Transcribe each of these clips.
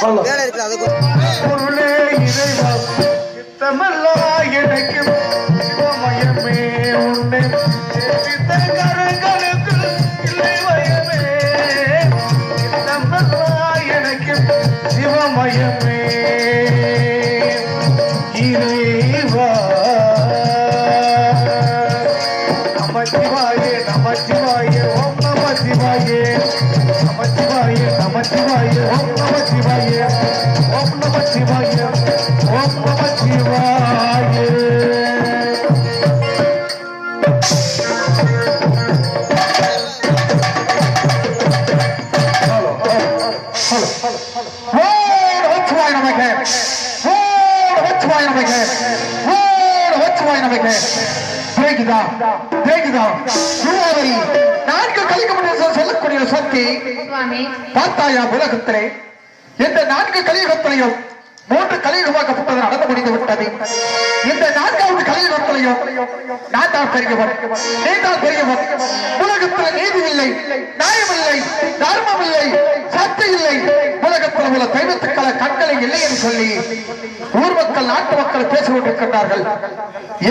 வேலை இருக்குது அது எனக்கு. நமச்சிவாயே. நமச்சிவாயே நமச்சிவாயே ஓம் ஓம் நமச்சிவாய நமக ஓம் நமச்சிவாய நமக ஓம் நமச்சிவாய நமக கேக்குதா கேக்குதா குருவாவரி. நான்கு கலிகமணி சொல்லக்கூடிய சக்தி. பார்த்தாயா உலகத்திலே? இந்த நான்கு கலியுகத்திலையும் மூன்று கலியுகமாக்கப்பட்டது நடந்து முடிந்து விட்டது. இந்த நான்காவது கலியுகத்திலையும் நான் தான் பெரியவர் நீ தான் உலகத்தில் நீதி இல்லை நியாயம் இல்லை தர்மம் இல்லை சத்து இல்லை. உலகத்தில் உள்ள தெய்வத்துக்கள கண்களை இல்லை என்று சொல்லி ஊர் மக்கள் நாட்டு மக்கள் பேசிக் கொண்டிருக்கின்றார்கள்.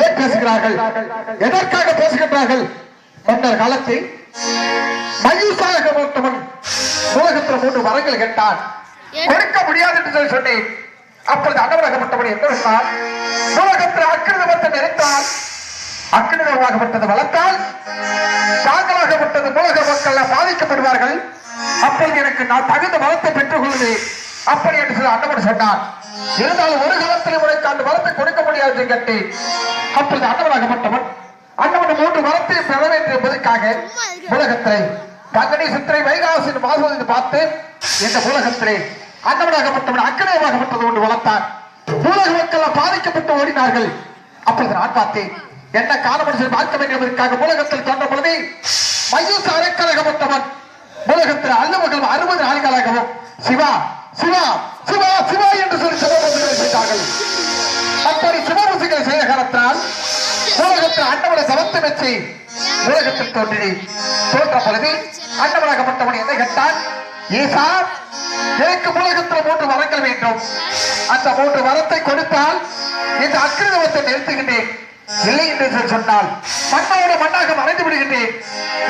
ஏன் பேசுகிறார்கள்? எதற்காக பேசுகின்றார்கள்? மன்னர் காலத்தில் மயூசாக மூட்டவன் உலகத்தில் மூன்று வரங்கள் கேட்டான். கொடுக்க முடியாது என்று சொல்லி சொன்னேன். அப்பொழுது அன்னவராகப்பட்டவன் என்ன சொன்னார் உலகத்தில் அக்கிரதமத்தை நினைத்தால் அக்கிரதமாகப்பட்டது வளர்த்தால்? தாங்களாகப்பட்டது உலக மக்கள் பாதிக்கப்படுவார்கள்? அப்பொழுது எனக்கு நான் தகுந்த மதத்தை பெற்றுக் கொள்வேன் அப்படி என்று சொல்லி அன்னவன் சொன்னான் இருந்தாலும் ஒரு காலத்தில் உனக்கு அந்த மரத்தை கொடுக்க முடியாது என்று கேட்டேன். அப்பொழுது அன்னவராகப்பட்டவன் அன்னவன் மூன்று வரத்தை பெற வேண்டும் என்பதற்காக உலகத்திலே கங்கனி சித்திரை வைகாசின் மாசுவதை பார்த்து இந்த உலகத்திலே அண்ணவனாகப்பட்டவன் அக்கறையமாகப்பட்டது ஒன்று வளர்த்தான் பூலக மக்கள் பாதிக்கப்பட்டு ஓடினார்கள். அப்பொழுது நான் பார்த்தேன் என்ன காலமனுஷன் பார்க்க வேண்டும் என்பதற்காக உலகத்தில் தோன்ற பொழுது மையூஸ் அரைக்கழகப்பட்டவன் உலகத்தில் அல்லவர்கள் அறுபது நாள்களாகவும் சிவா சிவா சிவா சிவா என்று சொல்லி சிவபூசைகளை செய்தார்கள். அப்படி சிவபூசைகளை செய்த காலத்தால் உலகத்தில் அன்னவனை சமத்து வச்சு உலகத்தில் தோன்றி தோன்ற பொழுது அன்னவனாகப்பட்டவன் என்ன கேட்டான் ஈசா எனக்கு உலகத்தில் மூன்று வரங்கள் வேண்டும். அந்த மூன்று வரத்தை கொடுத்தால் இந்த அக்கிரதவத்தை நிறுத்துகின்றேன். இல்லை என்று சொல்லி சொன்னால் மண்ணோட மண்ணாக மறைந்து விடுகின்றேன்.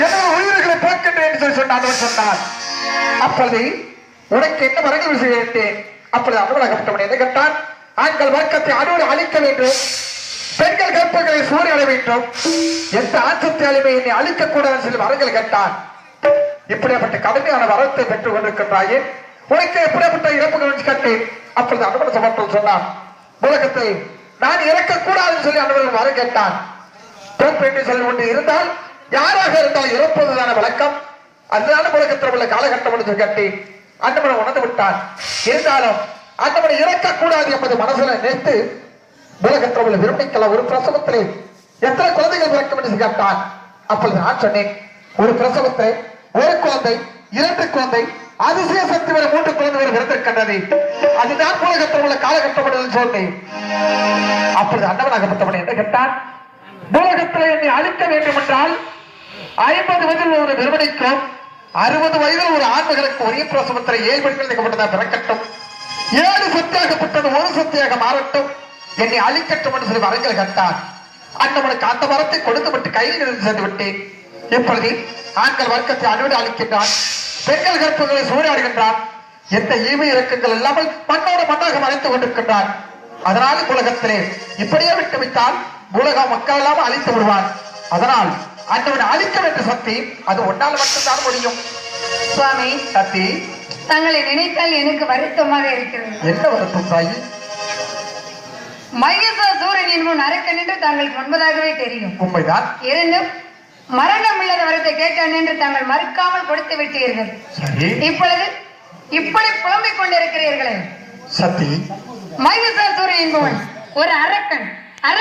எனது உயிர்களை போக்கின்றேன் என்று சொல்லி சொன்னான் அவன் சொன்னான். அப்பொழுது உனக்கு என்ன வரங்கள் செய்தேன் அப்பொழுது அன்பழகப்பட்டவன் என்ன கேட்டான் ஆண்கள் வர்க்கத்தை அடோடு அழிக்க வேண்டும். பெண்கள் கற்பங்களை சூறையாட வேண்டும். எந்த ஆட்சத்தியாலுமே என்னை அழிக்க கூடாதுன்னு சொல்லி வரங்கள் கேட்டான். இப்படியாப்பட்ட கடுமையான வரத்தை பெற்றுக் கொண்டிருக்கின்றாயே? உனக்கு எப்படிப்பட்ட இறப்புகள் கேட்டேன். அப்பொழுது அனுமதி சமத்தில் சொன்னான் உலகத்தை நான் இறக்க கூடாதுன்னு சொல்லி அனுமதி வர கேட்டான். பிறப்பு என்று சொல்லி கொண்டு இருந்தால் யாராக இருந்தால் இறப்பதுதான விளக்கம் அதுதான் உலகத்தில் உள்ள காலகட்டம் என்று சொல்லி கேட்டேன். அன்னமனை உணர்ந்து விட்டான். இருந்தாலும் அன்னமனை இறக்க கூடாது என்பது மனசுல நினைத்து உலகத்தில் உள்ள விரும்பிக்கலாம் ஒரு பிரசவத்திலே எத்தனை குழந்தைகள் பிறக்கும் என்று கேட்டான். அப்பொழுது நான் சொன்னேன் ஒரு பிரசவத்தை ஒரு குழந்தை இரண்டு குழந்தை அதிசய சக்தி வரை மூன்று குழந்தைகள் பிறந்திருக்கின்றது அதுதான் உலகத்தில் உள்ள காலகட்டப்படுதுன்னு என்று சொன்னேன். அப்பொழுது அன்னவனாகப்பட்டவன் என்ன கேட்டான்? உலகத்தில் என்னை அழிக்க வேண்டும் என்றால் ஐம்பது வயதில் ஒரு நிறுவனிக்கும் அறுபது வயதில் ஒரு ஆண்மகளுக்கு ஒரே பிரசவத்தில் ஏழு பெண்கள் நிகழ்ந்ததா பிறக்கட்டும். ஏழு சத்தியாகப்பட்டது ஒரு சக்தியாக மாறட்டும். என்னை அழிக்கட்டும் என்று சொல்லி வரங்கள் கட்டான். அண்ணவனுக்கு அந்த வரத்தை கொடுத்து விட்டு கையில் இருந்து சேர்ந்து விட்டேன். இப்பொழுது ஆண்கள் வர்க்கத்தை அனுமதி அளிக்கின்றான் பெண்கள் கற்புகளை சூறையாடுகின்றான் எந்த ஈமை இறக்கங்கள் இல்லாமல் மண்ணோடு மண்ணாக மறைத்துக் கொண்டிருக்கின்றான். அதனால் உலகத்திலே இப்படியே விட்டு வைத்தால் உலக மக்கள் எல்லாம் அழித்து விடுவான். அதனால் அந்தவன் அழிக்க வேண்டிய சக்தி அது ஒன்றால் மட்டும்தான் முடியும். சுவாமி சக்தி. தங்களை நினைத்தால் எனக்கு வருத்தமாக இருக்கிறது. என்ன வருத்தம் தாயி? மகேச சூரியனின் முன் அரக்கன் என்று தாங்கள் சொன்னதாகவே தெரியும். உண்மைதான். இருந்தும் மரணம் இல்லாத வரத்தை கேட்டான் என்று தாங்கள் மறுக்காமல் கொடுத்து விட்டீர்கள். இப்பொழுது இப்படி புலம்பிக் கொண்டிருக்கிறீர்களே. சக்தி மகேச சூரியன் என்பவன் ஒரு அரக்கன் அரக்கன்